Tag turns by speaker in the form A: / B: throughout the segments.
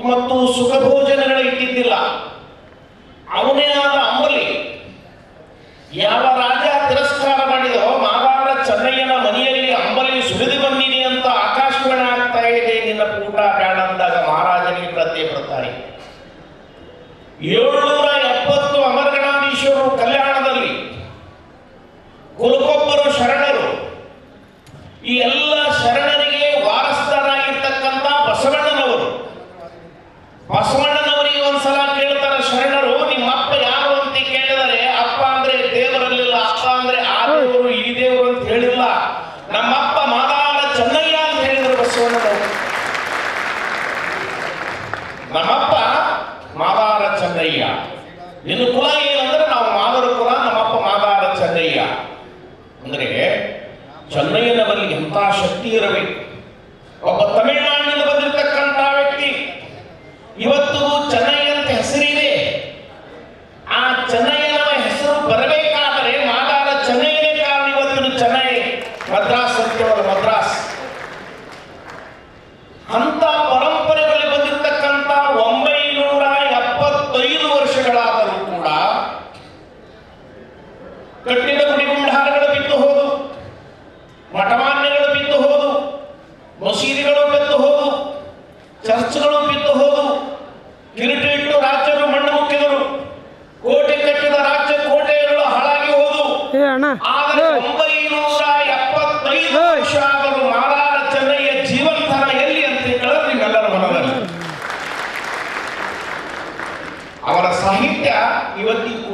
A: ಮತ್ತು ಸುಖ ಭೋಜನಗಳ ಇಟ್ಟಿದ್ದಿಲ್ಲ. ಅವನೇ ಆದ ಅಂಬಲಿ. ಯಾವ ರಾಜ ತಿರಸ್ಕಾರ ಮಾಡಿದೋ ಮಾವಾರ ಚೆನ್ನಯ್ಯನ ಮನೆಯಲ್ಲಿ ಅಂಬಲಿ ಸುರಿದು ಬಂದಿದೆ ಅಂತ ಆಕಾಶವಾಣಿ ಆಗ್ತಾ ಇದೆ. ನಿನ್ನ ಕೂಟ ಬೇಡ ಅಂದಾಗ ಮಹಾರಾಜನಿಗೆ ಪ್ರತ್ಯೆ ಬರ್ತಾರೆ ಏಳು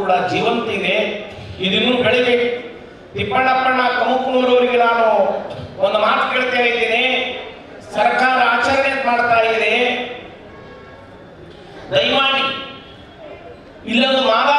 A: ಕೂಡ ಜೀವಂತ ಇದೆ. ಇದಿನ್ನೂ ಬೆಳಿಬೇಕು ತಿಪ್ಪಣ್ಣಪ್ಪಣ್ಣ ಕಮಕನೂರವರಿಗೆ ನಾನು ಒಂದು ಮಾತು ಕೇಳ್ತಾ ಇದ್ದೀನಿ. ಸರ್ಕಾರ ಆಚರಣೆ ಮಾಡ್ತಾ ಇದೆ. ದಯಮಾಡಿ ಇಲ್ಲೊಂದು ಮಾದಾ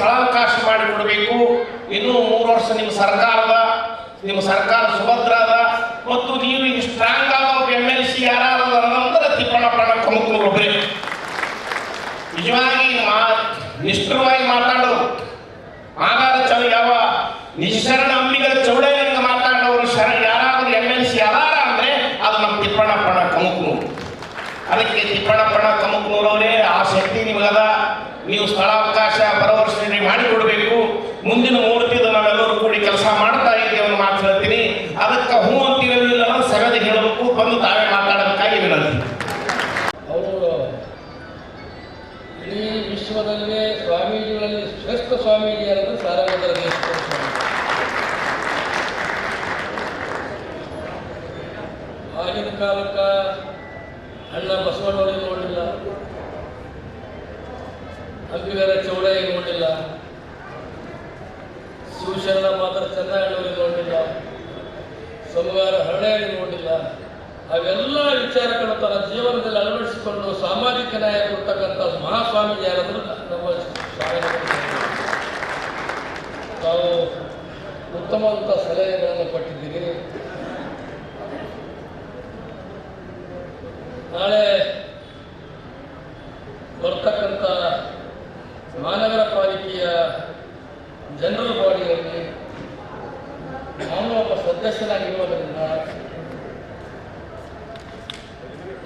A: ಸ್ಥಳಾವಕಾಶ ಮಾಡಿಕೊಡಬೇಕು. ಇನ್ನೂ ಮೂರು ವರ್ಷ ನಿಮ್ಮ ಸರ್ಕಾರದ, ನಿಮ್ಮ ಸರ್ಕಾರ ಸುಭದ್ರ ಅದ ಮತ್ತು ನೀವು ಈಗ ಸ್ಟ್ರಾಂಗ್ ಆದ ಎಂ ಎಲ್ ಸಿ ಯಾರು ಅಂದ್ರೆ ತಿಪ್ಪಣ್ಣ ಪ್ರಾಣ ನಿಜವಾಗಿ ಮಾ, ನಿಷ್ಠುರವಾಗಿ ಮಾತಾಡೋರು. ಆಗಾದ ಚಳಿ ಯಾವ ನಿಶರಣ ಅಂಬಿಗರ ಚೌಡಯ್ಯಂಗ ಮಾತಾಡೋರು. ಶರಣ ಯಾರಾದ್ರೂ ಎಂ ಎಲ್ ಸಿ ಯಾರ ಅಂದ್ರೆ ಅದು ನಮ್ಮ ತಿಪ್ಪಣ್ಣ ಪ್ರಣ ಕಮಕ್ನೂರು ಅದಕ್ಕೆ ತಿಪ್ಪಣ್ಣ ಪ್ರಣ ಕಮಕ್ನೂರವರೇ ಆ ಶಕ್ತಿ ನಿಮಗದ. ನೀವು
B: ಸ್ಥಳ ನಾಳೆ ಬರ್ತಕ್ಕಂಥ ಮಹಾನಗರ ಪಾಲಿಕೆಯ ಜನರಲ್ ಬಾಡಿಯಲ್ಲಿ ನಾನು ಒಬ್ಬ ಸದಸ್ಯನಾಗಿರುವುದರಿಂದ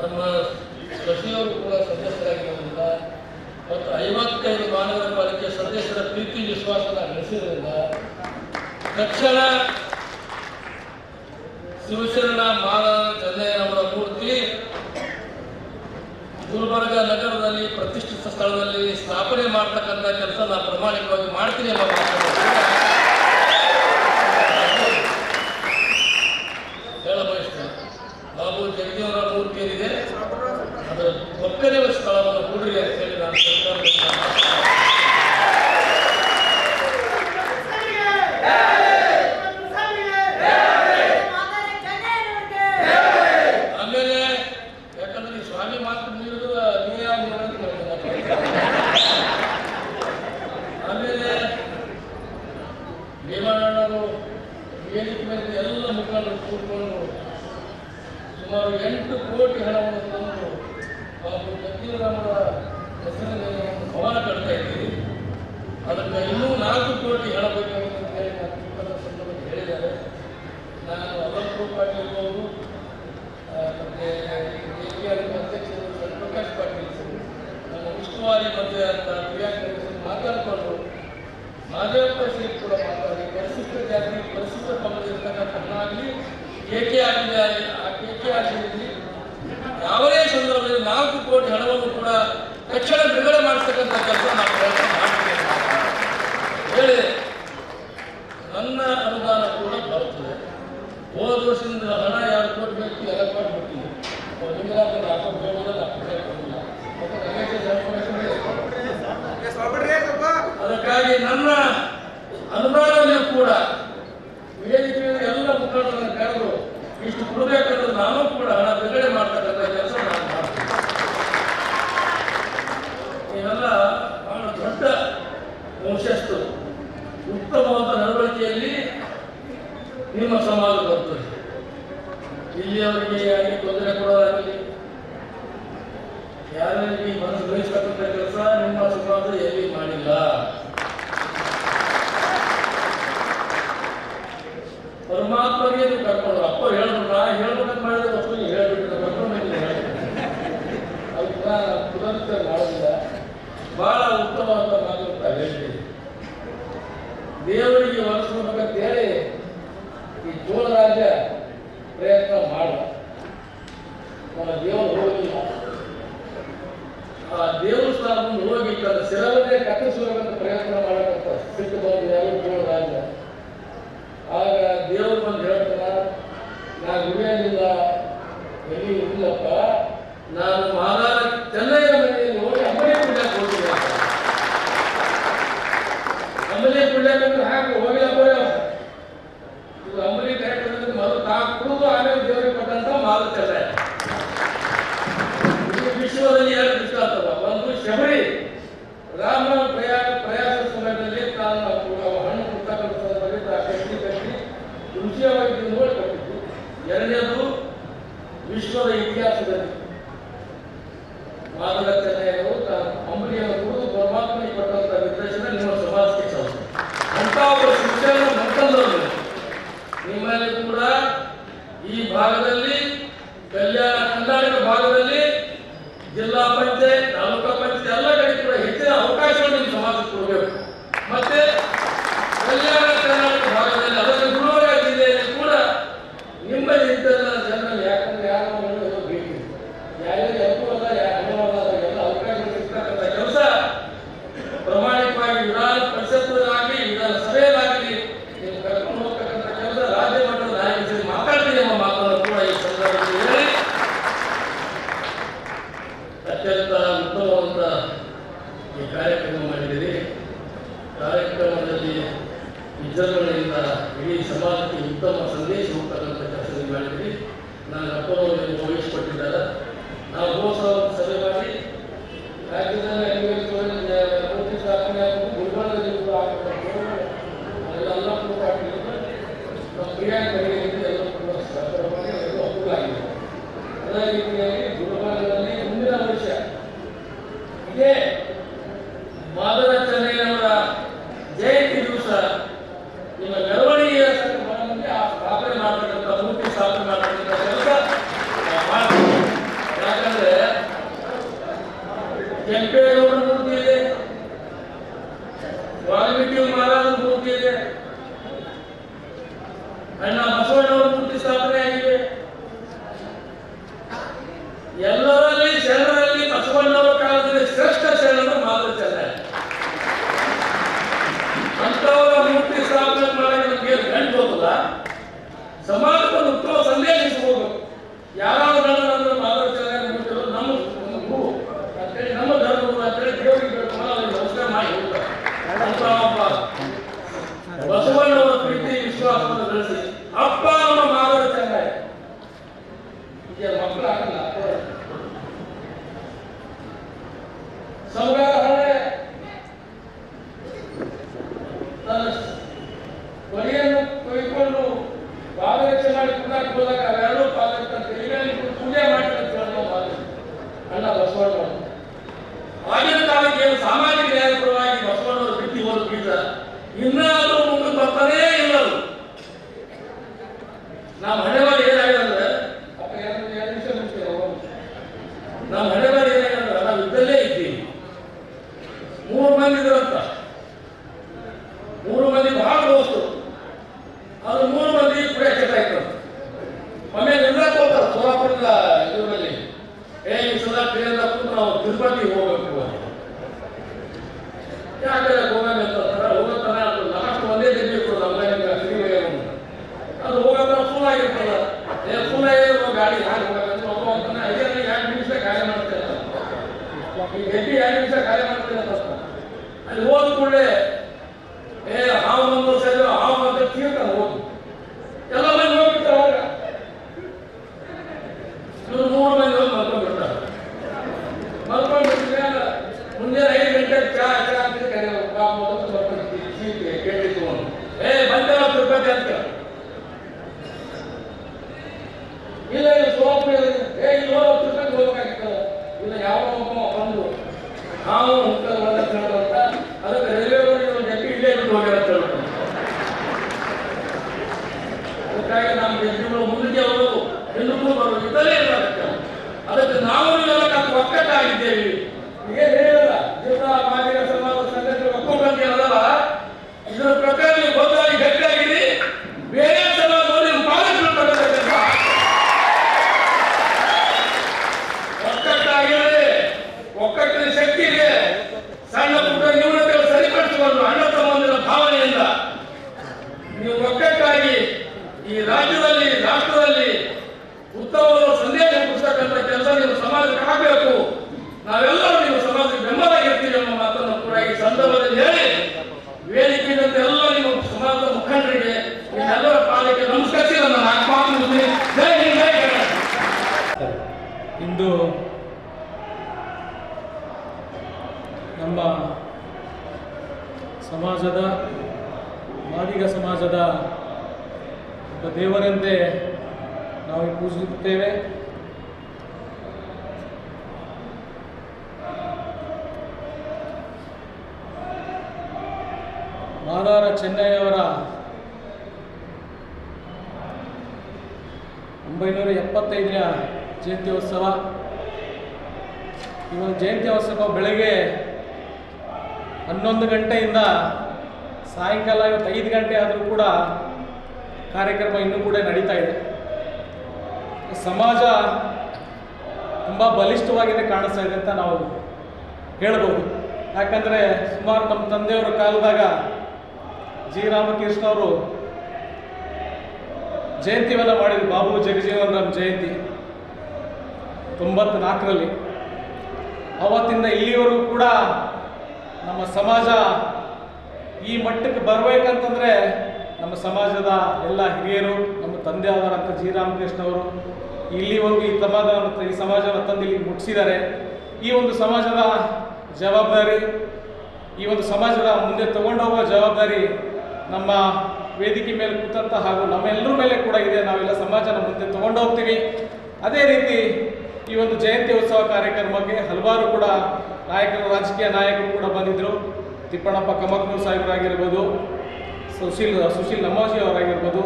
B: ನಮ್ಮ ಶಶಿಯವರು ಕೂಡ ಸದಸ್ಯರಾಗಿರೋದ್ರಿಂದ ಮತ್ತು ಐವತ್ತೈದು ಮಹಾನಗರ ಪಾಲಿಕೆಯ ಸದಸ್ಯರ ಪ್ರೀತಿ ವಿಶ್ವಾಸನ ನಡೆಸಿದ್ರಿಂದ ತಕ್ಷಣ ಶಿವಶರಣ ಮಾ ಗುಲ್ಬರ್ಗ ನಗರದಲ್ಲಿ ಪ್ರತಿಷ್ಠಿತ ಸ್ಥಳದಲ್ಲಿ ಸ್ಥಾಪನೆ ಮಾಡ್ತಕ್ಕಂಥ ಕೆಲಸ ನಾ ಪ್ರಾಮಾಣಿಕವಾಗಿ ಮಾಡ್ತೀನಿ ಮಾತನ್ನು ಹೇಳ ಬಯಸ್ತೇನೆ ಬಾಬು ಜಗಜೀವನ ಮೂರ್ತಿ ಏನಿದೆ ಅದರ ಒಕ್ಕಲಿನ ಸ್ಥಳವನ್ನು ಕೂಡ್ರಿ ಅಂತ ಹೇಳಿ ನಾನು ಸರ್ಕಾರದಿಂದ ಆಮೇಲೆ ಯಾಕಂದ್ರೆ ಈ ಸ್ವಾಮಿ ಮಾತು ನೀಡುವ ನೀ ಯಾರು ಅಂತ ಕೇಳ್ತಾರೆ. ಆಮೇಲೆ ಭೀಮಣ್ಣವರು ವೇದಿಕೆ ಮೇಲೆ ಎಲ್ಲ ಮುಖಂಡರು ಕೂತ್ಕೊಂಡು ಸುಮಾರು ಎಂಟು ಕೋಟಿ ಹಣವನ್ನು ತಂದು ಬಾಬು ಜಗಜೀವನವರ ಹೆಸರಿನಲ್ಲಿ ಒಂದು ಭವನ ಕಟ್ತಾ ಇದ್ದೀರಿ ಅದಕ್ಕೆ ಇನ್ನೂ ನಾಲ್ಕು ಕೋಟಿ ಹಣ ಬೇಕಾಗಿದೆ ಅಂತ ಹೇಳಿ ನಾನು ಮುಖಂಡರ ಸಂದರ್ಭದಲ್ಲಿ ಹೇಳಿದ್ದಾರೆ ನಾನು ಅಲಂಕೃತ ಪಾಟೀಲ್ ಇರ್ಬೋದು ಆ, ಮತ್ತೆ KKR ಅಧ್ಯಕ್ಷರು ಪ್ರಕಾಶ್ ಪಾಟೀಲ್ ನಮ್ಮ ಉಸ್ತುವಾರಿ ಮಂತ್ರಿ ಅಂತ ಪ್ರಿಯಾಂಕ ಮಾತಾಡಿಕೊಂಡು ಮಾದೇವಪ್ಪ ಶ್ರೀ ಕೂಡ ಮಾತಾಡಿ ಪರಿಶಿಷ್ಟ ಜಾತಿ ಪರಿಶಿಷ್ಟ ಆಗಲಿ ಕೆ ಕೆ ಆಗಿದೆ ಆ ಕೆ ಕೆ ಯಾವುದೇ ಸಂದರ್ಭದಲ್ಲಿ ನಾಲ್ಕು ಕೋಟಿ ಹಣವನ್ನು ಕೂಡ ತಕ್ಷಣ ಬಿಡುಗಡೆ ಮಾಡಿಸ್ತಕ್ಕಂಥ ಕೆಲಸ ನಾವು ಪ್ರಯತ್ನ ಮಾಡ್ತೀವಿ. ಹೇಳಿ, ನನ್ನ ಅನುದಾನ ಕೂಡ ಬರುತ್ತದೆ. ಹೋದ ವರ್ಷದಿಂದ ಹಣ ಯಾರು ಬೇಕು ಎಲ್ಲ ನಿಮಗೆ ಬೇಡಲ್ಲ ಅಕೌಂಟ್ ಕೊಡಲ್ಲ ಮತ್ತೆ ರಮೇಶ್ ಜಾರಕಿಹೊಳಿ ಅದಕ್ಕಾಗಿ ನನ್ನ ಅನುದಾನದಲ್ಲಿಯೂ ಕೂಡ ವೇದಿಕೆಯಲ್ಲಿ ಎಲ್ಲ ಮುಖಂಡರನ್ನು ಕರೆದು ಇಷ್ಟು ಕೊಡಬೇಕಂದ್ರೆ ನಾನು ಕೂಡ ಹಣ ಬಿಡುಗಡೆ ಮಾಡ್ತಕ್ಕಂಥ ಕೆಲಸ ನಾನು ಮಾಡ್ತೀನಿ ನೀವೆಲ್ಲ ಬಹಳ ದೊಡ್ಡ ವಂಶಸ್ಥರು ಉತ್ತಮವಾದ ನಡವಳಿಕೆಯಲ್ಲಿ ನಿಮ್ಮ ಸಮಾಜ ಬರ್ತದೆ ಇಲ್ಲಿಯವರಿಗೆ ಯಾರಿಗೆ ತೊಂದರೆ ಕೊಡೋದಾಗಲಿ ಯಾರಿಗೆ ಮನಸ್ಸು ಗ್ರಹಿಸ್ತಕ್ಕಂಥ ಕೆಲಸ ನಿಮ್ಮ ಸಮಾಜ ಎಲ್ಲಿ ಮಾಡಿಲ್ಲ ಪರಮಾತ್ಮಗೆ ನೀವು ಕರ್ಕೊಂಡು ಅಪ್ಪ ಹೇಳಿದ್ರು ನಾ ಹೇಳ್ಬೇಕಂತ ಮಾಡಿದ್ರೆ ವಸ್ತು ನೀವು ಹೇಳ್ಬಿಟ್ಟು ಕರ್ಕೊಂಡು ಬಂದಿಲ್ಲ ಅದಕ್ಕೆ ನಾನು ಪುನರುತ್ತರ ಮಾಡೋದಿಲ್ಲ ಬಹಳ ಉತ್ತಮವಾದ ಮಾತು ಅಂತ ಹೇಳ್ತೀನಿ ದೇವರಿಗೆ ಒಲಿಸ್ಬೇಕಂತ ಹೇಳಿ ಈ ಚೋಳ ರಾಜ್ಯ ಪ್ರಯತ್ನ ಮಾಡ ಆ ಪ್ರಯತ್ನ ಆಗ ನಾನು ಗುಡಿಯಲ್ಲಿಲ್ಲ ಎಲ್ಲಿ ನಾನು ಚೆನ್ನೈಯ ಮನೆಯಲ್ಲಿ ಹೋಗಿ ಅಂಬಲಿ ಕುಡಿಯಕ್ಕೆ ಹೋಗಿಲ್ಲ ಅಂಬಲಿ ಕುಡಿಯಕ್ಕಂದ್ರೆ ಹಾಕಿ ಹೋಗಿಲ್ಲಪ್ಪ ಇವ. ಇದು ಅಂಬಲಿ ಕರೆಕ್ಟ್ ಅಂದ್ರೆ ಮೊದಲು ತಾ ಕುಡಿದು ಆಮೇಲೆ ದೇವರಿಗೆ ಕೊಟ್ಟಂತ ಮಾಲು ಚೆನ್ನಯ್ಯ ಇದು ವಿಶ್ವದಲ್ಲಿ ಎರಡು ದೃಷ್ಟಾಂತವ ಒಂದು ಶಬರಿ ರಾಮನ ಪ್ರಯಾಣ ಪ್ರಯಾಸ ಸಮಯದಲ್ಲಿ ತಾನು ಅವ ಹಣ್ಣು ಕೊಡ್ತಕ್ಕಂಥ ಸಂದರ್ಭದಲ್ಲಿ ತಾ ಕಟ್ಟಿ ಕಟ್ಟಿ ರುಚಿಯಾಗಿ ನೋಡಿ ಕೊಟ್ಟಿದ್ದು ಎರಡನೇದು ವಿಶ್ವದ ಇತಿಹಾಸದಲ್ಲಿ ತಾನು ಅಂಬಲಿಯನ್ನು ಕುಡಿದು ಪರಮಾತ್ಮನಿಗೆ ಕೊಟ್ಟಂತ ನಿರ್ದೇಶನ ನಿಮ್ಮ ಸಮಾಜಕ್ಕೆ ಸಲ್ಲ ಅಂತ ಒಬ್ಬ ಶಿಕ್ಷಣ ಮತ್ತೊಂದರಲ್ಲಿ ನಿಮ್ಮಲ್ಲಿ ಕೂಡ ಈ ಭಾಗದಲ್ಲಿ, ಕಲ್ಯಾಣ ಕರ್ನಾಟಕ ಭಾಗದಲ್ಲಿ, ಜಿಲ್ಲಾ ಪಂಚಾಯತ್, ತಾಲೂಕಾ ಪಂಚಾಯತ್ ಎಲ್ಲ ಕಡೆ ಕೂಡ ಹೆಚ್ಚಿನ ಅವಕಾಶವನ್ನು ನಿಮ್ಮ ಸಮಾಜಕ್ಕೆ ಕೊಡಬೇಕು. ಮತ್ತೆ ಕಲ್ಯಾಣ ಕರ್ನಾಟಕ ಭಾಗದಲ್ಲಿ ಅದರ ಗುಲ್ಬರ್ಗ ಜಿಲ್ಲೆಯಲ್ಲಿ ಕೂಡ ನಿಮ್ಮ ಇಂಥಲ್ಲ ಜನರಲ್ಲಿ ಯಾಕಂದ್ರೆ ಯಾರು ಹೇಳೋದು ಬೇಕು ಯಾರ್ಯಾರು ಅನುಕೂಲ ಯಾರು ಎಲ್ಲ ಅವಕಾಶ ಸಿಗ್ತಕ್ಕಂಥ ಕೆಲಸ ಪ್ರಾಮಾಣಿಕವಾಗಿ ವಿಧಾನ ಪರಿಷತ್ನಾಗಲಿ ವಿಧಾನ ಸಭೆಯಲ್ಲಾಗಲಿ ನೀವು ಕರ್ಕೊಂಡು ಹೋಗ್ತಕ್ಕಂಥ ಕೆಲಸ ರಾಜ್ಯ ಮಟ್ಟದ ನಾಯಕರ ಜೊತೆ ಮಾತಾಡ್ತೀನಿ ಎಂಬ ಮಾತನ್ನು ಕೂಡ ಈ ಸಂದರ್ಭದಲ್ಲಿ ಹೇಳಿ ಅತ್ಯಂತ ಉತ್ತಮವಾದ ಈ ಕಾರ್ಯಕ್ರಮ ಮಾಡಿದ್ದೀರಿ ಕಾರ್ಯಕ್ರಮದಲ್ಲಿ ವಿಜೃಂಭಣೆಯಿಂದ ಇಡೀ ಸಮಾಜಕ್ಕೆ ಉತ್ತಮ ಸಂದೇಶ ಹೋಗ್ತಕ್ಕಂಥ ಕೆಲಸ ನೀವು ಮಾಡಿದ್ದೀರಿ ನಾನು ಅಪ್ಪನವರಿಗೆ ವಹಿಸಿಕೊಟ್ಟಿದ್ದಾರೆ ನಾವು ಹೋದ ಸಭೆ ಮಾಡಿ ರಾಜ್ಯದಲ್ಲಿ ಅಂಗವಿಕಲರಿಗೆ ಮೂರ್ತಿ ಸ್ಥಾಪನೆ ಆಗಬೇಕು ಗುಲ್ಬರ್ಗದಲ್ಲಿ ಕೂಡ ಆಗಬೇಕು ಅಲ್ಲೆಲ್ಲ ಕೂಡ ಆಗಿರುತ್ತೆ ನಮ್ಮ ಪ್ರಿಯಾಂಕರಿಗೆ ಎಲ್ಲ ಕೂಡ ಸಹಕಾರ ಮಾಡಿ ಎಲ್ಲ ಅನುಕೂಲ ಆಗಿದೆ ಅದೇ ರೀತಿಯಾಗಿ ಗುಲ್ಬರ್ಗದಲ್ಲಿ ಮುಂದಿನ ವರ್ಷ ಇದೇ ಮಾದರ ಚೆನ್ನಯ್ಯನವರ ಜಯಂತಿ ದಿವಸ ನಿಮ್ಮ ಮೆರವಣಿಗೆಯ ಸಂದರ್ಭದಲ್ಲಿ ಆ ಸ್ಥಾಪನೆ ಮಾಡತಕ್ಕಂಥ ಮೂರ್ತಿ ಇಲ್ಲ ಇಲ್ಲ ಸೋಪು ಏ, ಇಲ್ಲಿ ರೂಪಾಯಿ ಹೋಗ್ಬೇಕಾಗಿತ್ತಲ್ಲ ಇಲ್ಲ ಯಾವ ಒಬ್ಬ ಬಂದು, ನಾವು ಬಂದ ಅಂತ ಅದಕ್ಕೆ ರೈಲ್ವೆ ಒಂದು ಜಗ್ಗಿ ಇಲ್ಲೇ ಬಿಟ್ಟು ಹೋಗಿರತ್ತ ಅದಕ್ಕಾಗಿ ನಮ್ಮ ಜನಗಳು ಮುಂದೆ ಅವರು ಹೆಣ್ಣು ಬರುವ ಇದ್ದಲೇ ಇಲ್ಲ ಅದಕ್ಕೆ ನಾವು ಒಕ್ಕಟ್ಟಾಗಿದ್ದೇವೆ ಏನು ಹೇಳಿಲ್ಲ ಜೀವನ ಮಾದಿಗ ರಾಜ್ಯದಲ್ಲಿ, ರಾಷ್ಟ್ರದಲ್ಲಿ ಉತ್ತಮವಾದ ಸಂದೇಶ ಮುಟ್ಟಿಸ್ತಕ್ಕಂಥ ಕೆಲಸ ನೀವು ಸಮಾಜಕ್ಕೆ ಆಗಬೇಕು ನಾವೆಲ್ಲರೂ ನೀವು ಸಮಾಜಕ್ಕೆ ಬೆಂಬಲಾಗಿರ್ತೀವಿ ಎಂಬ ಮಾತನ್ನು ಕೂಡ ಈ ಸಂದರ್ಭದಲ್ಲಿ ಹೇಳಿ ವೇದಿಕೆಯಿಂದ ಎಲ್ಲ ನೀವು ಸಮಾಜದ ಮುಖಂಡರಿಗೆ ಎಲ್ಲರ ಪಾಲಿಕೆ ನಮಸ್ಕರಿಸಿ ನನ್ನ
C: ಇಂದು ನಮ್ಮ ಸಮಾಜದ, ಮಾದಿಗ ಸಮಾಜದ ದೇವರಂತೆ ನಾವು ಪೂಜಿಸುತ್ತೇವೆ. ಮಾದಾರ ಚೆನ್ನೈಯವರ ಒಂಬೈನೂರ ಎಪ್ಪತ್ತೈದನೇ ಜಯಂತ್ಯೋತ್ಸವ. ಈ ಒಂದು ಜಯಂತ್ಯೋತ್ಸವ ಬೆಳಗ್ಗೆ ಹನ್ನೊಂದು ಗಂಟೆಯಿಂದ ಸಾಯಂಕಾಲ ಇವತ್ತು ಐದು ಗಂಟೆ ಆದರೂ ಕೂಡ ಕಾರ್ಯಕ್ರಮ ಇನ್ನೂ ಕೂಡ ನಡೀತಾ ಇದೆ. ಸಮಾಜ ತುಂಬ ಬಲಿಷ್ಠವಾಗಿದೆ ಕಾಣಿಸ್ತಾ ಇದೆ ಅಂತ ನಾವು ಹೇಳ್ಬೋದು ಯಾಕಂದರೆ ಸುಮಾರು ನಮ್ಮ ತಂದೆಯವರ ಕಾಲದಾಗ ಜಿ. ರಾಮಕೃಷ್ಣ ಅವರು ಜಯಂತಿವೆಲ್ಲ ಮಾಡಿದ್ರು. ಬಾಬು ಜಗಜೀವನ್ ರಾಮ್ ಜಯಂತಿ ತೊಂಬತ್ನಾಲ್ಕರಲ್ಲಿ. ಅವತ್ತಿಂದ ಇಲ್ಲಿವರೆಗೂ ಕೂಡ ನಮ್ಮ ಸಮಾಜ ಈ ಮಟ್ಟಕ್ಕೆ ಬರಬೇಕಂತಂದ್ರೆ ನಮ್ಮ ಸಮಾಜದ ಎಲ್ಲ ಹಿರಿಯರು, ನಮ್ಮ ತಂದೆ ಆದರಂಥ ಜಿ ರಾಮಕೃಷ್ಣ ಅವರು ಇಲ್ಲಿವರೆಗೂ ಈ ಸಮಾಜವನ್ನು ಈ ಸಮಾಜವನ್ನು ತಂದು ಇಲ್ಲಿ ಮುಟ್ಟಿಸಿದ್ದಾರೆ ಈ ಒಂದು ಸಮಾಜದ ಜವಾಬ್ದಾರಿ, ಈ ಒಂದು ಸಮಾಜದ ಮುಂದೆ ತಗೊಂಡೋಗುವ ಜವಾಬ್ದಾರಿ ನಮ್ಮ ವೇದಿಕೆ ಮೇಲೆ ಕೂತಂತ ಹಾಗೂ ನಮ್ಮೆಲ್ಲರ ಮೇಲೆ ಕೂಡ ಇದೆ. ನಾವೆಲ್ಲ ಸಮಾಜನ ಮುಂದೆ ತಗೊಂಡು ಹೋಗ್ತೀವಿ ಅದೇ ರೀತಿ ಈ ಒಂದು ಜಯಂತಿ ಉತ್ಸವ ಕಾರ್ಯಕ್ರಮಕ್ಕೆ ಹಲವಾರು ಕೂಡ ನಾಯಕರು, ರಾಜಕೀಯ ನಾಯಕರು ಕೂಡ ಬಂದಿದ್ದರು ತಿಪ್ಪಣ್ಣಪ್ಪ ಕಮಕ್ನೂರ್ ಸಾಹೇಬರಾಗಿರ್ಬೋದು ಸುಶೀಲ್ ಸುಶೀಲ್ ನಮಾಜಿ ಅವರಾಗಿರ್ಬೋದು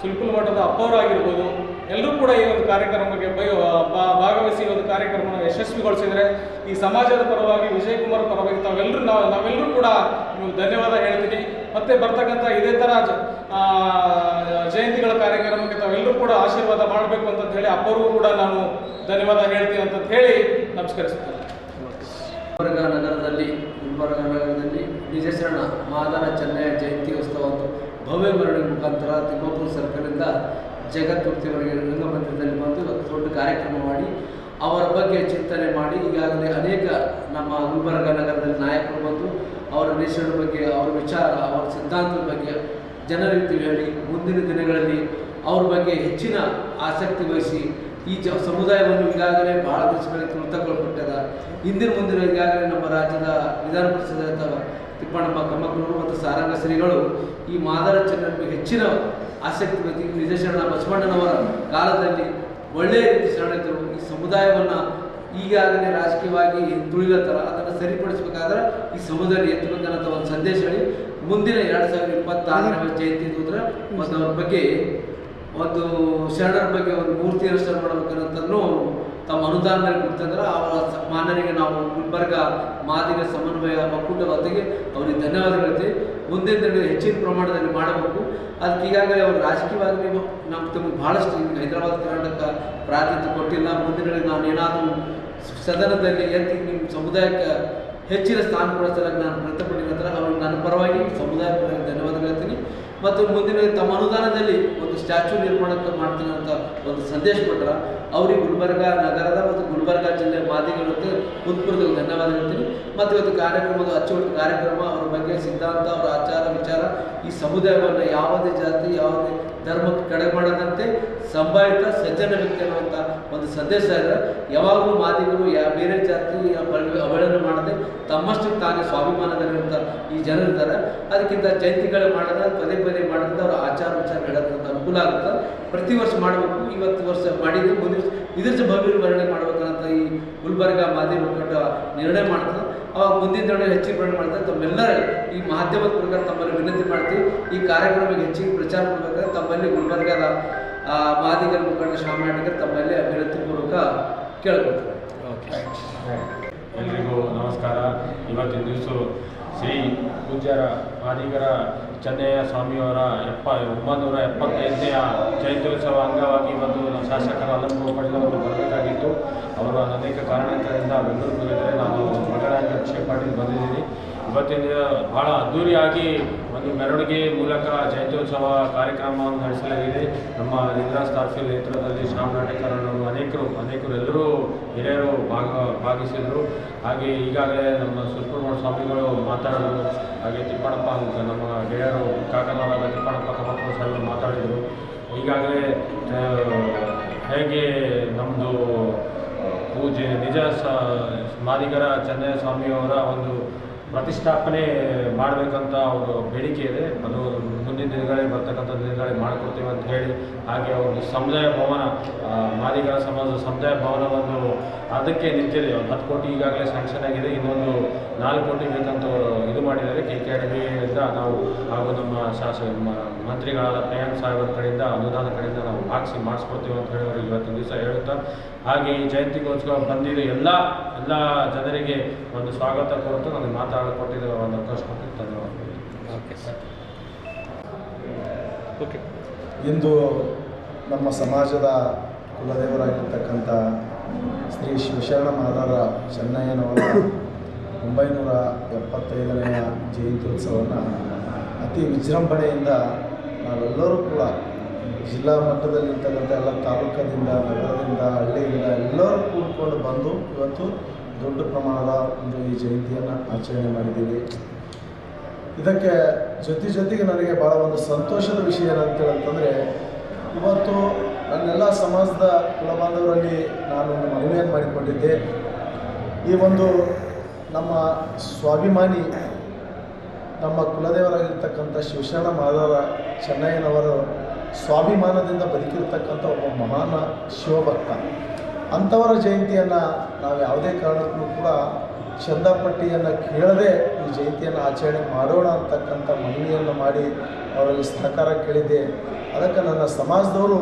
C: ಸುಲ್ಕುಲ್ ಮಠದ ಅಪ್ಪವರಾಗಿರ್ಬೋದು, ಎಲ್ಲರೂ ಕೂಡ ಈ ಒಂದು ಕಾರ್ಯಕ್ರಮಕ್ಕೆ ಭಾಗವಹಿಸಿ ಈ ಒಂದು ಕಾರ್ಯಕ್ರಮವನ್ನು ಯಶಸ್ವಿಗೊಳಿಸಿದರೆ ಈ ಸಮಾಜದ ಪರವಾಗಿ ವಿಜಯ್ ಕುಮಾರ್ ಪರವಾಗಿ ತಾವೆಲ್ಲರೂ ನಾವು ನಾವೆಲ್ಲರೂ ಕೂಡ ನಿಮಗೆ ಧನ್ಯವಾದ ಹೇಳ್ತೀನಿ. ಮತ್ತೆ ಬರ್ತಕ್ಕಂಥ ಇದೇ ಥರ ಜಯಂತಿಗಳ ಕಾರ್ಯಕ್ರಮಕ್ಕೆ ತಾವೆಲ್ಲರೂ ಕೂಡ ಆಶೀರ್ವಾದ ಮಾಡಬೇಕು ಅಂತ ಹೇಳಿ ಅಪ್ಪರಿಗೂ ಕೂಡ ನಾನು ಧನ್ಯವಾದ ಹೇಳ್ತೀನಿ ಅಂತ ಹೇಳಿ ನಮಸ್ಕರಿಸುತ್ತೇನೆ.
D: ಗುಲ್ಬರ್ಗ ನಗರದಲ್ಲಿ ಗುಲ್ಬರ್ಗ ನಗರದಲ್ಲಿ ನಿಜಶರಣ ಮಾದರ ಚೆನ್ನಯ ಜಯಂತಿ ಉತ್ಸವ ಭವ್ಯ ಮೆರವಣಿಗೆ ಮುಖಾಂತರ ತಿಮ್ಮಾಪುರ ಸರ್ಕಲಿಂದ ಜಗತ್ತುರ್ತಿಯವರೆಗೆ ರಂಗಮಂದಿರದಲ್ಲಿ ಬಂದು ದೊಡ್ಡ ಕಾರ್ಯಕ್ರಮ ಮಾಡಿ ಅವರ ಬಗ್ಗೆ ಚಿಂತನೆ ಮಾಡಿ ಈಗಾಗಲೇ ಅನೇಕ ನಮ್ಮ ಗುಲ್ಬರ್ಗ ನಗರದಲ್ಲಿ ನಾಯಕರು ಬಂದು ಅವರ ದೇಶದ ಬಗ್ಗೆ, ಅವರ ವಿಚಾರ, ಅವರ ಸಿದ್ಧಾಂತದ ಬಗ್ಗೆ ಜನರಿಗೆ ಹೇಳಿ ಮುಂದಿನ ದಿನಗಳಲ್ಲಿ ಅವ್ರ ಬಗ್ಗೆ ಹೆಚ್ಚಿನ ಆಸಕ್ತಿ ವಹಿಸಿ ಈ ಜ ಸಮುದಾಯವನ್ನು ಈಗಾಗಲೇ ಬಹಳ ದಿವಸಗಳಿಗೆ ತುಳಿತಗೊಳ್ಪಟ್ಟದ ಹಿಂದಿನ ಮುಂದಿನ ಈಗಾಗಲೇ ನಮ್ಮ ರಾಜ್ಯದ ವಿಧಾನ ಪರಿಷತ್ ತಿಪ್ಪಣ್ಣಮ್ಮ ಕಮ್ಮಕ್ಕನವರು ಮತ್ತು ಸಾರಂಗ ಶ್ರೀಗಳು ಈ ಮಾದರ ಚಂದ್ರಕ್ಕೆ ಹೆಚ್ಚಿನ ಆಸಕ್ತಿ ವಹಿಸಿ ನಿಜಶರಣ ಬಸವಣ್ಣನವರ ಕಾಲದಲ್ಲಿ ಒಳ್ಳೆಯ ರೀತಿ ಶರಣರು ಈ ಸಮುದಾಯವನ್ನು ಈಗಾಗಲೇ ರಾಜಕೀಯವಾಗಿ ತುಳಿಲತ್ತರ ಅದನ್ನು ಸರಿಪಡಿಸಬೇಕಾದ್ರೆ ಈ ಸಮುದಾಯ ಎತ್ತಬೇಕನ್ನೋ ಒಂದು ಸಂದೇಶ ಹೇಳಿ. ಮುಂದಿನ ಎರಡು ಸಾವಿರದ ಇಪ್ಪತ್ತಾರನೇ ಜಯಂತಿ ಹೋದ್ರೆ ಮತ್ತು ಅವ್ರ ಬಗ್ಗೆ ಒಂದು ಶರಣರ ಬಗ್ಗೆ ಒಂದು ಮೂರ್ತಿ ಅನುಷ್ಠಾನ ಮಾಡ್ಬೇಕನ್ನೋದನ್ನು ತಮ್ಮ ಅನುದಾನದಲ್ಲಿ ಕೊಡ್ತಂದ್ರೆ ಅವರ ಮಾನರಿಗೆ ನಾವು ಗುಲ್ಬರ್ಗ ಮಾದಿಗ ಸಮನ್ವಯ ಒಕ್ಕೂಟ ವತಿಗೆ ಅವರಿಗೆ ಧನ್ಯವಾದಗಳು ಮುಂದಿನ ದಿನಗಳಲ್ಲಿ ಹೆಚ್ಚಿನ ಪ್ರಮಾಣದಲ್ಲಿ ಮಾಡಬೇಕು. ಅದಕ್ಕೆ ಈಗಾಗಲೇ ಅವರು ರಾಜಕೀಯವಾಗಿ ನೀವು ನಮ್ಮ ತಮಗೆ ಭಾಳಷ್ಟು ಹೈದರಾಬಾದ್ ಕರ್ನಾಟಕ ಪ್ರಾತಿನಿಧ್ಯ ಕೊಟ್ಟಿಲ್ಲ. ಮುಂದಿನ ದಿನ ನಾನು ಏನಾದರೂ ಸದನದಲ್ಲಿ ಎತ್ತಿ ನಿಮ್ಮ ಸಮುದಾಯಕ್ಕೆ ಹೆಚ್ಚಿನ ಸ್ಥಾನ ಕೊಡಿಸಲಿಕ್ಕೆ ನಾನು ಪ್ರಯತ್ನಪಟ್ಟಿನ ನಂತರ ಅವ್ರಿಗೆ ನನ್ನ ಪರವಾಗಿ ಸಮುದಾಯ ಪರವಾಗಿ ಧನ್ಯವಾದಗಳು ಹೇಳ್ತೀನಿ. ಮತ್ತು ಮುಂದಿನ ತಮ್ಮ ಅನುದಾನದಲ್ಲಿ ಒಂದು ಸ್ಟ್ಯಾಚ್ಯೂ ನಿರ್ಮಾಣಕ್ಕೆ ಮಾಡ್ತೀನಿ ಅಂತ ಒಂದು ಸಂದೇಶ ಕೊಟ್ಟರ ಅವ್ರಿಗೆ ಗುಲ್ಬರ್ಗ ನಗರದ ಮತ್ತು ಗುಲ್ಬರ್ಗ ಜಿಲ್ಲೆ ಮಾದಿಗಳಂತೆ ಉತ್ಪೂರ್ವಕ ಧನ್ಯವಾದ ಹೇಳ್ತೀನಿ. ಮತ್ತು ಇವತ್ತು ಕಾರ್ಯಕ್ರಮದ ಅಚ್ಚುಕಟ್ಟು ಕಾರ್ಯಕ್ರಮ, ಅವರ ಬಗ್ಗೆ ಸಿದ್ಧಾಂತ, ಅವರ ಆಚಾರ, ವಿಚಾರ, ಈ ಸಮುದಾಯವನ್ನು ಯಾವುದೇ ಜಾತಿ, ಯಾವುದೇ ಧರ್ಮಕ್ಕೆ ಕಡೆ ಮಾಡದಂತೆ ಸಂಭಾವಿತ ಸಜ್ಜನ ವ್ಯಕ್ತಿ ಅನ್ನುವಂಥ ಒಂದು ಸಂದೇಶ ಇದೆ. ಯಾವಾಗಲೂ ಮಾದಿಗರು ಯಾ ಬೇರೆ ಜಾತಿ ಅವ- ಅವಹೇಳನ ಮಾಡದೆ ತಮ್ಮಷ್ಟಕ್ಕೆ ತಾನೇ ಸ್ವಾಭಿಮಾನದಲ್ಲಿರುವಂಥ ಈ ಜನರಿದ್ದಾರೆ. ಅದಕ್ಕಿಂತ ಜಯಂತಿಗಳು ಮಾಡದ ಪದೇ ಪದೇ ಮಾಡೋದ್ರಿಂದ ಅವರ ಆಚಾರ, ವಿಚಾರ ಹೇಳೋದ್ರಿಂದ ಅನುಕೂಲ ಆಗುತ್ತೆ? ಪ್ರತಿ ವರ್ಷ ಮಾಡಬೇಕು ಇವತ್ತು ವರ್ಷ ಮಾಡಿದ್ದು ಮುಂದಿನ ಇದ್ರ ಭವ್ಯ ವರ್ಣನೆ ಮಾಡ್ಬೇಕಂತ ಈ ಗುಲ್ಬರ್ಗ ಮಾದಿ ಮುಖಂಡ ನಿರ್ಣಯ ಮಾಡ್ತದೆ ಅವಾಗ ಮುಂದಿನ ದಿನ ಹೆಚ್ಚಿನ ಪ್ರಯಾಣ ಮಾಡ್ತಾರೆ ತಮ್ಮೆಲ್ಲರ ಈ ಮಾಧ್ಯಮದ ಮೂಲಕ ತಮ್ಮಲ್ಲಿ ವಿನಂತಿ ಮಾಡ್ತೀವಿ. ಈ ಕಾರ್ಯಕ್ರಮಕ್ಕೆ ಹೆಚ್ಚಿಗೆ ಪ್ರಚಾರ ಮಾಡಬೇಕಾದ್ರೆ ತಮ್ಮಲ್ಲಿ ಗುಲ್ಬರ್ಗದ ಆ, ಮಾದಿಗರ ಮುಖಂಡ ಶ್ಯಾಮನಾಡಿಗರ್ ತಮ್ಮಲ್ಲಿ ಅಭಿವೃದ್ಧಿ ಪೂರ್ವಕ ಕೇಳ್ಕೊಳ್ತಾರೆ.
E: ಎಲ್ರಿಗೂ ನಮಸ್ಕಾರ. ಇವತ್ತಿನ ದಿವಸ ಶ್ರೀ ಪೂಜ್ಯರ ಮಾದಿಗರ ಚೆನ್ನಯ್ಯ ಸ್ವಾಮಿಯವರ ಎಪ್ಪ, ಒಂಬೈನೂರ ಎಪ್ಪತ್ತೈದನೆಯ ಜಯಂತ್ಯೋತ್ಸವ ಅಂಗವಾಗಿ ಇವತ್ತು ನಮ್ಮ ಶಾಸಕರ ಅಲಂಬ ಪಡೆದು ಅವರು ಬರಬೇಕಾಗಿತ್ತು. ಅವರು ಅನೇಕ ಕಾರಣಗಳಿಂದ ಬೆಂಗಳೂರು ಹೋಗಿದ್ದಾರೆ ನಾನು ಮಗಳಾಗಿ ಅಕ್ಷಯ್ ಪಾಟೀಲ್ ಬಂದಿದ್ದೀನಿ. ಇವತ್ತಿನ ಬಹಳ ಅದ್ಧೂರಿಯಾಗಿ ಒಂದು ಮೆರವಣಿಗೆ ಮೂಲಕ ಜಯಂತ್ಯೋತ್ಸವ ಕಾರ್ಯಕ್ರಮವನ್ನು ನಡೆಸಲಾಗಿದೆ. ನಮ್ಮ ಲಿಂಗರಾಜ್ ತಾರ್ಫಿಲ್ ನೇತೃತ್ವದಲ್ಲಿ ಶ್ಯಾಮ್ ನಾಟಕರನ್ನು ಅನೇಕರು ಅನೇಕರು ಎಲ್ಲರೂ ಹಿರಿಯರು ಭಾಗ, ಭಾಗಿಸಿದರು. ಹಾಗೆ ಈಗಾಗಲೇ ನಮ್ಮ ಸುಬ್ರಹ್ಮಣ್ಯ ಸ್ವಾಮಿಗಳು ಮಾತಾಡಿದರು. ಹಾಗೆ ತಿಪ್ಪಣಪ್ಪ ನಮ್ಮ ಗೆಳೆಯರು ಕಾಕನವರಾದ ತಿಪ್ಪಣಪ್ಪ ಕಮಪ್ಪ ಸಾಹೇಬರು ಮಾತಾಡಿದರು. ಈಗಾಗಲೇ ಹೇಗೆ ನಮ್ಮದು ಪೂಜೆ, ನಿಜ ಸ, ಮಾದಿಗರ ಚಂದ್ರಸ್ವಾಮಿಯವರ ಸ್ವಾಮಿಯವರ ಒಂದು ಪ್ರತಿಷ್ಠಾಪನೆ ಮಾಡಬೇಕಂತ ಅವರು ಬೇಡಿಕೆ ಇದೆ. ಅದು ಮುಂದಿನ ದಿನಗಳಲ್ಲಿ ಬರ್ತಕ್ಕಂಥ ದಿನಗಳಲ್ಲಿ ಮಾಡಿಕೊಡ್ತೀವಿ ಅಂತ ಹೇಳಿ ಹಾಗೆ ಅವರು ಸಮುದಾಯ ಭವನ ಮಾದಿಗರ ಸಮಾಜದ ಸಮುದಾಯ ಭವನವನ್ನು ಅದಕ್ಕೆ ನಿಂತಿದೆ. ಒಂದು ಹತ್ತು ಕೋಟಿ ಈಗಾಗಲೇ ಸ್ಯಾಂಕ್ಷನ್ ಆಗಿದೆ. ಇನ್ನೊಂದು ನಾಲ್ಕು ಕೋಟಿ ಬೇಕಂತ ಇದು ಮಾಡಿದ್ದಾರೆ. ಕೆ ಕೆ ನಾವು ಹಾಗೂ ನಮ್ಮ ಶಾಸ ಮಂತ್ರಿಗಳಾದ ಪ್ರಿಯಾಂಕ್ ಸಾಹೇಬರ ಕಡೆಯಿಂದ ಅನುದಾನ ಕಡೆಯಿಂದ ನಾವು ಹಾಕಿಸಿ ಮಾಡಿಸ್ಕೊಡ್ತೀವಿ ಅಂತ ಹೇಳಿ ಅವರು ಇವತ್ತಿನ ದಿವಸ ಹೇಳುತ್ತಾ, ಹಾಗೆ ಈ ಜಯಂತಿಗೋಸ್ಕರ ಬಂದಿರೋ ಎಲ್ಲ ಎಲ್ಲ ಜನರಿಗೆ ಒಂದು ಸ್ವಾಗತ ಕೊಟ್ಟು ನನಗೆ ಮಾತಾಡಿಕೊಟ್ಟಿದ್ದ ಒಂದು ಅವಕಾಶ ಕೊಟ್ಟಿದ್ದು ಧನ್ಯವಾದಗಳು.
C: Okay sir. ಓಕೆ.
F: ಇಂದು ನಮ್ಮ ಸಮಾಜದ ಕುಲದೇವರಾಗಿರ್ತಕ್ಕಂಥ ಶ್ರೀ ಶಿವಶರಣ ಮಾದಾರ ಚೆನ್ನಯ್ಯನವರ ಒಂಬೈನೂರ ಎಪ್ಪತ್ತೈದನೆಯ ಜಯಂತ್ಯೋತ್ಸವವನ್ನು ಅತಿ ವಿಜೃಂಭಣೆಯಿಂದ ನಾವೆಲ್ಲರೂ ಕೂಡ ಜಿಲ್ಲಾ ಮಟ್ಟದಲ್ಲಿರ್ತಕ್ಕಂಥ ಎಲ್ಲ ತಾಲೂಕದಿಂದ, ನಗರದಿಂದ, ಹಳ್ಳಿಯಿಂದ ಎಲ್ಲರೂ ಕೂಡ್ಕೊಂಡು ಬಂದು ಇವತ್ತು ದೊಡ್ಡ ಪ್ರಮಾಣದ ಒಂದು ಈ ಜಯಂತಿಯನ್ನು ಆಚರಣೆ ಮಾಡಿದ್ದೀವಿ. ಇದಕ್ಕೆ ಜೊತೆ ಜೊತೆಗೆ ನನಗೆ ಭಾಳ ಒಂದು ಸಂತೋಷದ ವಿಷಯ ಏನಂತೇಳಂತಂದರೆ ಇವತ್ತು ನನ್ನೆಲ್ಲ ಸಮಾಜದ ಕುಲಬಾಂಧವರಲ್ಲಿ ನಾನು ಒಂದು ಮನವಿಯನ್ನು ಮಾಡಿಕೊಂಡಿದ್ದೆ. ಈ ಒಂದು ನಮ್ಮ ಸ್ವಾಭಿಮಾನಿ, ನಮ್ಮ ಕುಲದೇವರಾಗಿರ್ತಕ್ಕಂಥ ಶಿವಶರಣ ಮಾಧವ ಚೆನ್ನಯ್ಯನವರು ಸ್ವಾಭಿಮಾನದಿಂದ ಬದುಕಿರ್ತಕ್ಕಂಥ ಒಬ್ಬ ಮಹಾನ ಶಿವಭಕ್ತ. ಅಂಥವರ ಜಯಂತಿಯನ್ನು ನಾವು ಯಾವುದೇ ಕಾರಣಕ್ಕೂ ಕೂಡ ಚಂದಪಟ್ಟಿಯನ್ನು ಕೇಳದೆ ಈ ಜಯಂತಿಯನ್ನು ಆಚರಣೆ ಮಾಡೋಣ ಅಂತಕ್ಕಂಥ ಮನವಿಯನ್ನು ಮಾಡಿ ಅವರಲ್ಲಿ ಸಹಕಾರ ಕೇಳಿದ್ದೆ ಅದಕ್ಕೆ ನನ್ನ ಸಮಾಜದವರು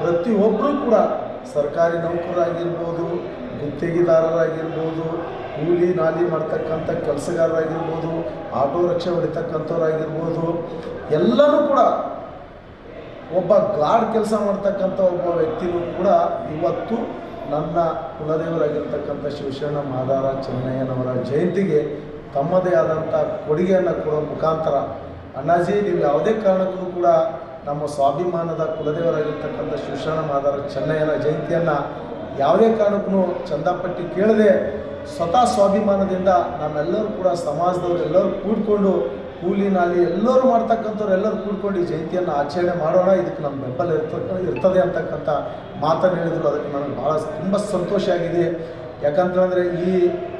F: ಪ್ರತಿಯೊಬ್ಬರೂ ಕೂಡ ಸರ್ಕಾರಿ ನೌಕರರಾಗಿರ್ಬೋದು, ಗುತ್ತಿಗೆದಾರರಾಗಿರ್ಬೋದು, ಕೂಲಿ ನಾಲಿ ಮಾಡ್ತಕ್ಕಂಥ ಕೆಲಸಗಾರರಾಗಿರ್ಬೋದು, ಆಟೋ ರಿಕ್ಷಾ ಹೊಡಿತಕ್ಕಂಥವ್ರಾಗಿರ್ಬೋದು, ಎಲ್ಲನೂ ಕೂಡ ಒಬ್ಬ ಗಾರ್ಡ್ ಕೆಲಸ ಮಾಡ್ತಕ್ಕಂಥ ಒಬ್ಬ ವ್ಯಕ್ತಿನೂ ಕೂಡ ಇವತ್ತು ನನ್ನ ಕುಲದೇವರಾಗಿರ್ತಕ್ಕಂಥ ಶಿವಶರಣ ಮಾದಾರ ಚೆನ್ನಯ್ಯನವರ ಜಯಂತಿಗೆ ತಮ್ಮದೇ ಆದಂಥ ಕೊಡುಗೆಯನ್ನು ಕೊಡೋ ಮುಖಾಂತರ ಅಣ್ಣಾಜಿ, ನೀವು ಯಾವುದೇ ಕಾರಣಕ್ಕೂ ಕೂಡ ನಮ್ಮ ಸ್ವಾಭಿಮಾನದ ಕುಲದೇವರಾಗಿರ್ತಕ್ಕಂಥ ಶಿವಶರಣ ಮಾದಾರ ಚೆನ್ನಯ್ಯನ ಜಯಂತಿಯನ್ನು ಯಾವುದೇ ಕಾರಣಕ್ಕೂ ಚಂದಾಪಟ್ಟಿ ಕೇಳದೆ ಸ್ವತಃ ಸ್ವಾಭಿಮಾನದಿಂದ ನಮ್ಮೆಲ್ಲರೂ ಕೂಡ ಸಮಾಜದವರೆಲ್ಲರೂ ಕೂಡ್ಕೊಂಡು ಕೂಲಿ ನಾಲಿ ಎಲ್ಲರೂ ಮಾಡ್ತಕ್ಕಂಥವ್ರು ಎಲ್ಲರೂ ಕೂಡ್ಕೊಂಡು ಈ ಜಯಂತಿಯನ್ನು ಆಚರಣೆ ಮಾಡೋಣ, ಇದಕ್ಕೆ ನಮ್ಮ ಬೆಂಬಲ ಇರ್ತಕ್ಕ ಇರ್ತದೆ ಅಂತಕ್ಕಂಥ ಮಾತನ್ನು ಹೇಳಿದರು. ಅದಕ್ಕೆ ನನಗೆ ಭಾಳ ತುಂಬ ಸಂತೋಷ ಆಗಿದೆ. ಯಾಕಂತಂದರೆ ಈ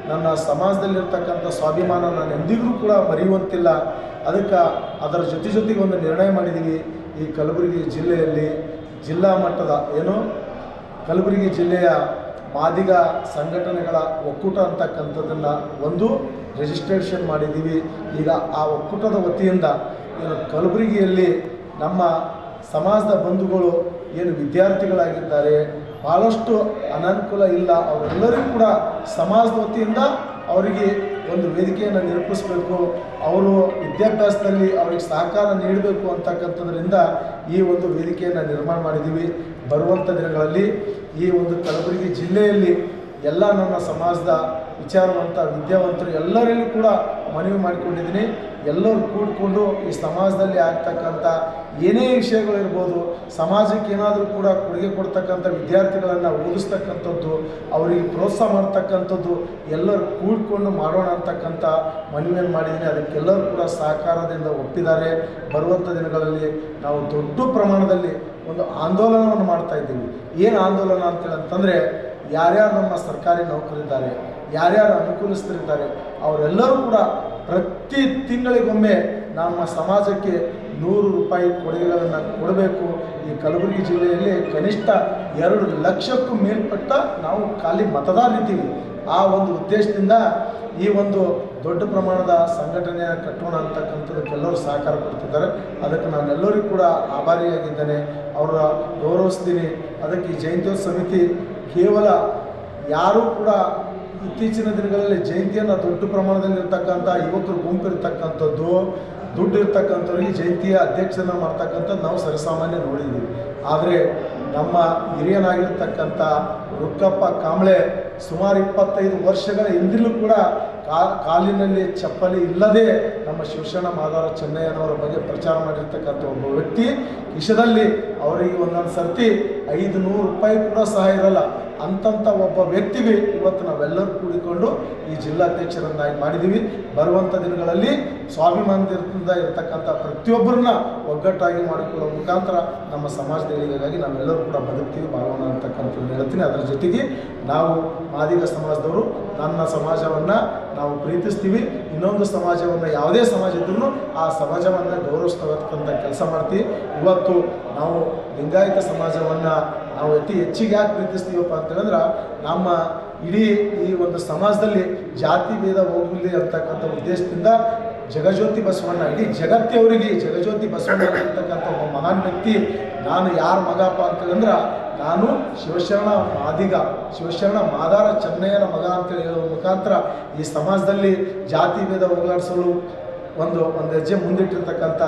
F: ನನ್ನ ಸಮಾಜದಲ್ಲಿರ್ತಕ್ಕಂಥ ಸ್ವಾಭಿಮಾನ ನಾನು ಎಂದಿಗೂ ಕೂಡ ಮರೆಯುವಂತಿಲ್ಲ. ಅದಕ್ಕೆ ಅದರ ಜೊತೆ ಜೊತೆಗೆ ಒಂದು ನಿರ್ಣಯ ಮಾಡಿದ್ದೀವಿ ಈ ಕಲಬುರಗಿ ಜಿಲ್ಲೆಯಲ್ಲಿ ಜಿಲ್ಲಾ ಮಟ್ಟದ ಏನು? ಕಲಬುರಗಿ ಜಿಲ್ಲೆಯ ಮಾದಿಗ ಸಂಘಟನೆಗಳ ಒಕ್ಕೂಟ ಅಂತಕ್ಕಂಥದ್ದನ್ನು ಒಂದು ರಿಜಿಸ್ಟ್ರೇಷನ್ ಮಾಡಿದ್ದೀವಿ. ಈಗ ಆ ಒಕ್ಕೂಟದ ವತಿಯಿಂದ ಏನು ಕಲಬುರಗಿಯಲ್ಲಿ ನಮ್ಮ ಸಮಾಜದ ಬಂಧುಗಳು ಏನು ವಿದ್ಯಾರ್ಥಿಗಳಾಗಿದ್ದಾರೆ ಭಾಳಷ್ಟು ಅನಾನುಕೂಲ ಇಲ್ಲ, ಅವರೆಲ್ಲರಿಗೂ ಕೂಡ ಸಮಾಜದ ವತಿಯಿಂದ ಅವರಿಗೆ ಒಂದು ವೇದಿಕೆಯನ್ನು ನಿರೂಪಿಸಬೇಕು. ಅವರು ವಿದ್ಯಾಭ್ಯಾಸದಲ್ಲಿ ಅವರಿಗೆ ಸಹಕಾರ ನೀಡಬೇಕು ಅಂತಕ್ಕಂಥದ್ರಿಂದ ಈ ಒಂದು ವೇದಿಕೆಯನ್ನು ನಿರ್ಮಾಣ ಮಾಡಿದ್ದೀವಿ. ಬರುವಂಥ ದಿನಗಳಲ್ಲಿ ಈ ಒಂದು ಕಲಬುರಗಿ ಜಿಲ್ಲೆಯಲ್ಲಿ ಎಲ್ಲ ನಮ್ಮ ಸಮಾಜದ ವಿಚಾರವಂತ ವಿದ್ಯಾವಂತರು ಎಲ್ಲರಲ್ಲೂ ಕೂಡ ಮನವಿ ಮಾಡಿಕೊಂಡಿದ್ದೀನಿ. ಎಲ್ಲರೂ ಕೂಡಿಕೊಂಡು ಈ ಸಮಾಜದಲ್ಲಿ ಆಗ್ತಕ್ಕಂಥ ಏನೇ ವಿಷಯಗಳಿರ್ಬೋದು, ಸಮಾಜಕ್ಕೆ ಏನಾದರೂ ಕೂಡ ಕೊಡುಗೆ ಕೊಡ್ತಕ್ಕಂಥ ವಿದ್ಯಾರ್ಥಿಗಳನ್ನು ಓದಿಸ್ತಕ್ಕಂಥದ್ದು, ಅವರಿಗೆ ಪ್ರೋತ್ಸಾಹ ಮಾಡ್ತಕ್ಕಂಥದ್ದು, ಎಲ್ಲರೂ ಕೂಡಿಕೊಂಡು ಮಾಡೋಣ ಅಂತಕ್ಕಂಥ ಮನವಿಯನ್ನು ಮಾಡಿದ್ದೀನಿ. ಅದಕ್ಕೆಲ್ಲರೂ ಕೂಡ ಸಹಕಾರದಿಂದ ಒಪ್ಪಿದ್ದಾರೆ. ಬರುವಂಥ ದಿನಗಳಲ್ಲಿ ನಾವು ದೊಡ್ಡ ಪ್ರಮಾಣದಲ್ಲಿ ಒಂದು ಆಂದೋಲನವನ್ನು ಮಾಡ್ತಾ ಇದ್ದೀವಿ. ಏನು ಆಂದೋಲನ ಅಂತೇಳಿ ಅಂತಂದರೆ, ಯಾರ್ಯಾರು ನಮ್ಮ ಸರ್ಕಾರಿ ನೌಕರಿದ್ದಾರೆ ಯಾರ್ಯಾರು ಅನುಕೂಲಿಸ್ತಿರ್ತಾರೆ ಅವರೆಲ್ಲರೂ ಕೂಡ ಪ್ರತಿ ತಿಂಗಳಿಗೊಮ್ಮೆ ನಮ್ಮ ಸಮಾಜಕ್ಕೆ ನೂರು ರೂಪಾಯಿ ಕೊಡುಗೆಗಳನ್ನು ಕೊಡಬೇಕು. ಈ ಕಲಬುರಗಿ ಜಿಲ್ಲೆಯಲ್ಲಿ ಕನಿಷ್ಠ ಎರಡು ಲಕ್ಷಕ್ಕೂ ಮೇಲ್ಪಟ್ಟ ನಾವು ಖಾಲಿ ಮತದಾರರಿದ್ದೀವಿ. ಆ ಒಂದು ಉದ್ದೇಶದಿಂದ ಈ ಒಂದು ದೊಡ್ಡ ಪ್ರಮಾಣದ ಸಂಘಟನೆಯ ಕಟ್ಟೋಣ ಅಂತಕ್ಕಂಥದ್ದಕ್ಕೆಲ್ಲರೂ ಸಹಕಾರ ಕೊಡ್ತಿದ್ದಾರೆ. ಅದಕ್ಕೆ ನಾನೆಲ್ಲರಿಗೂ ಕೂಡ ಆಭಾರಿಯಾಗಿದ್ದೇನೆ. ಅವರ ಗೌರವಿಸ್ತೀನಿ. ಅದಕ್ಕೆ ಈ ಜಯಂತ್ಯೋತ್ಸವ ಸಮಿತಿ ಕೇವಲ ಯಾರೂ ಕೂಡ ಇತ್ತೀಚಿನ ದಿನಗಳಲ್ಲಿ ಜಯಂತಿಯನ್ನು ದೊಡ್ಡ ಪ್ರಮಾಣದಲ್ಲಿ ಇರ್ತಕ್ಕಂಥ ಯುವಕರು ಗುಂಪಿರ್ತಕ್ಕಂಥದ್ದು ದುಡ್ಡು ಈ ಜಯಂತಿಯ ಅಧ್ಯಕ್ಷನ ಮಾಡ್ತಕ್ಕಂಥದ್ದು ನಾವು ಸರಿಸಾಮಾನ್ಯ ನೋಡಿದ್ದೀವಿ. ಆದರೆ ನಮ್ಮ ಹಿರಿಯನಾಗಿರ್ತಕ್ಕಂಥ ರುಕ್ಕಪ್ಪ ಕಾಂಬ್ಳೆ ಸುಮಾರು ಇಪ್ಪತ್ತೈದು ವರ್ಷಗಳ ಹಿಂದಿಲೂ ಕೂಡ ಕಾಲಿನಲ್ಲಿ ಚಪ್ಪಲಿ ಇಲ್ಲದೆ ನಮ್ಮ ಶಿವಶರಣ ಮಾದಾರ ಚೆನ್ನಯ್ಯನವರ ಬಗ್ಗೆ ಪ್ರಚಾರ ಮಾಡಿರ್ತಕ್ಕಂಥ ಒಬ್ಬ ವ್ಯಕ್ತಿ ವಿಷಯದಲ್ಲಿ ಅವರಿಗೆ ಒಂದೊಂದು ಸರ್ತಿ ಐದು ನೂರು ರೂಪಾಯಿ ಕೂಡ ಸಹ ಇರಲ್ಲ. ಅಂತಂಥ ಒಬ್ಬ ವ್ಯಕ್ತಿಗೆ ಇವತ್ತು ನಾವೆಲ್ಲರೂ ಕೂಡಿಕೊಂಡು ಈ ಜಿಲ್ಲಾಧ್ಯಕ್ಷರನ್ನಾಗಿ ಮಾಡಿದ್ದೀವಿ ಬರುವಂಥ ದಿನಗಳಲ್ಲಿ ಸ್ವಾಭಿಮಾನದಿಂದ ಇರತಕ್ಕಂಥ ಪ್ರತಿಯೊಬ್ಬರನ್ನ ಒಗ್ಗಟ್ಟಾಗಿ ಮಾಡಿಕೊಳ್ಳೋ ಮುಖಾಂತರ ನಮ್ಮ ಸಮಾಜದ ಏಳಿಗೆಗಾಗಿ ನಾವೆಲ್ಲರೂ ಕೂಡ ಬದುಕ್ತೀವಿ ಬಾಳೋಣ ಅಂತಕ್ಕಂಥದ್ದು ಹೇಳ್ತೀನಿ. ಅದರ ಜೊತೆಗೆ ನಾವು ಮಾದಿಗ ಸಮಾಜದವರು, ನನ್ನ ಸಮಾಜವನ್ನು ನಾವು ಪ್ರೀತಿಸ್ತೀವಿ. ಇನ್ನೊಂದು ಸಮಾಜವನ್ನು ಯಾವುದೇ ಸಮಾಜ ಇದ್ರೂ ಆ ಸಮಾಜವನ್ನು ಗೌರವಿಸ್ತಕ್ಕಂಥ ಕೆಲಸ ಮಾಡ್ತೀವಿ. ಇವತ್ತು ನಾವು ಲಿಂಗಾಯತ ಸಮಾಜವನ್ನು ನಾವು ಅತಿ ಹೆಚ್ಚಿಗೆ ಯಾಕೆ ಪ್ರೀತಿಸ್ತೀವಪ್ಪ ಅಂತೇಳಿದ್ರೆ, ನಮ್ಮ ಇಡೀ ಈ ಒಂದು ಸಮಾಜದಲ್ಲಿ ಜಾತಿ ಭೇದ ಹೋಗಲಿ ಅಂತಕ್ಕಂಥ ಉದ್ದೇಶದಿಂದ ಜಗಜ್ಯೋತಿ ಬಸವಣ್ಣ, ಇಡೀ ಜಗತ್ತಿಯವರಿಗೆ ಜಗಜ್ಯೋತಿ ಬಸವಣ್ಣ ಅಂತಕ್ಕಂಥ ಒಬ್ಬ ಮಹಾನ್ ವ್ಯಕ್ತಿ, ನಾನು ಯಾರ ಮಗಪ್ಪ ಅಂತಂದ್ರೆ ನಾನು ಶಿವಶರಣ ಮಾದಿಗ, ಶಿವಶರಣ ಮಾದಾರ ಚೆನ್ನಯ್ಯನ ಮಗ ಅಂತ ಹೇಳುವ ಮುಖಾಂತರ ಈ ಸಮಾಜದಲ್ಲಿ ಜಾತಿ ಭೇದ ಹೋಗಲಾಡಿಸಲು ಒಂದು ಒಂದು ಹೆಜ್ಜೆ ಮುಂದಿಟ್ಟಿರ್ತಕ್ಕಂಥ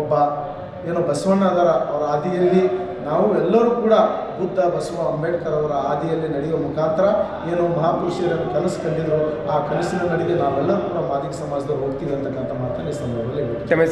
F: ಒಬ್ಬ, ಏನು ಬಸವಣ್ಣ ಅದರ ಅವರ ಹಾದಿಯಲ್ಲಿ ನಾವು ಎಲ್ಲರೂ ಕೂಡ ಬುದ್ಧ ಬಸವ ಅಂಬೇಡ್ಕರ್ ಅವರ ಹಾದಿಯಲ್ಲಿ ನಡೆಯುವ ಮುಖಾಂತರ ಏನು ಮಹಾಪುರುಷರನ್ನು ಕನಸು ಕಂಡಿದ್ರು ಆ ಕನಸಿನ ನಡಿಗೆ ನಾವೆಲ್ಲರೂ ಕೂಡ ಮಾದಿಗ ಸಮಾಜದವ್ರು ಹೋಗ್ತೀವಿ ಅಂತಕ್ಕಂಥ ಮಾತನ್ನು ಈ ಸಂದರ್ಭದಲ್ಲಿ.